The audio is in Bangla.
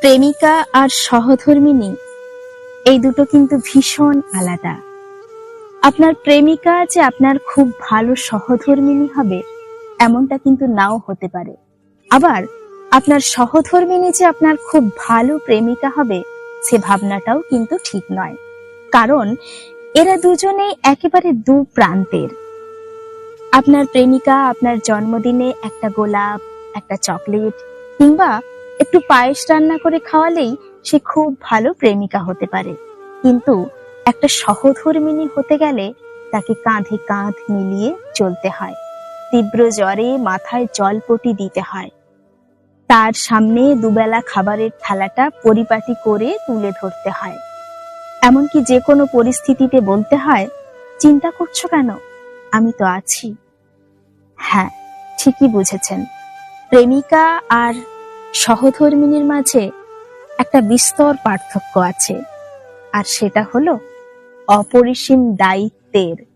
প্রেমিকা আর সহধর্মিনী, এই দুটো কিন্তু ভীষণ আলাদা। আপনার প্রেমিকা যে আপনার খুব ভালো সহধর্মিনী হবে, এমনটা কিন্তু নাও হতে পারে। আবার আপনার সহধর্মিনী যে আপনার খুব ভালো প্রেমিকা হবে, সে ভাবনাটাও কিন্তু ঠিক নয়। কারণ এরা দুজনেই একেবারে দু প্রান্তের। আপনার প্রেমিকা আপনার জন্মদিনে একটা গোলাপ, একটা চকলেট, কিংবা একটু পায়েস রান্না করে খাওয়ালেই সে খুব ভালো প্রেমিকা হতে পারে। কিন্তু একটা সহধর্মিনী হতে গেলে তাকে কাঁধে কাঁধ মিলিয়ে চলতে হয়। তীব্র জ্বরে মাথায় জলপটি দিতে হয়। তার সামনে দুবেলা খাবারের থালাটা পরিপাটি করে তুলে ধরতে হয়। এমনকি যে কোনো পরিস্থিতিতে বলতে হয়, চিন্তা করছ কেন? আমি তো আছি। হ্যাঁ ঠিকই বুঝেছেন। প্রেমিকা আর সহধর্মিনীর মাঝে একটা বিস্তর পার্থক্য আছে আর সেটা হলো অপরিসীম দায়িত্বের।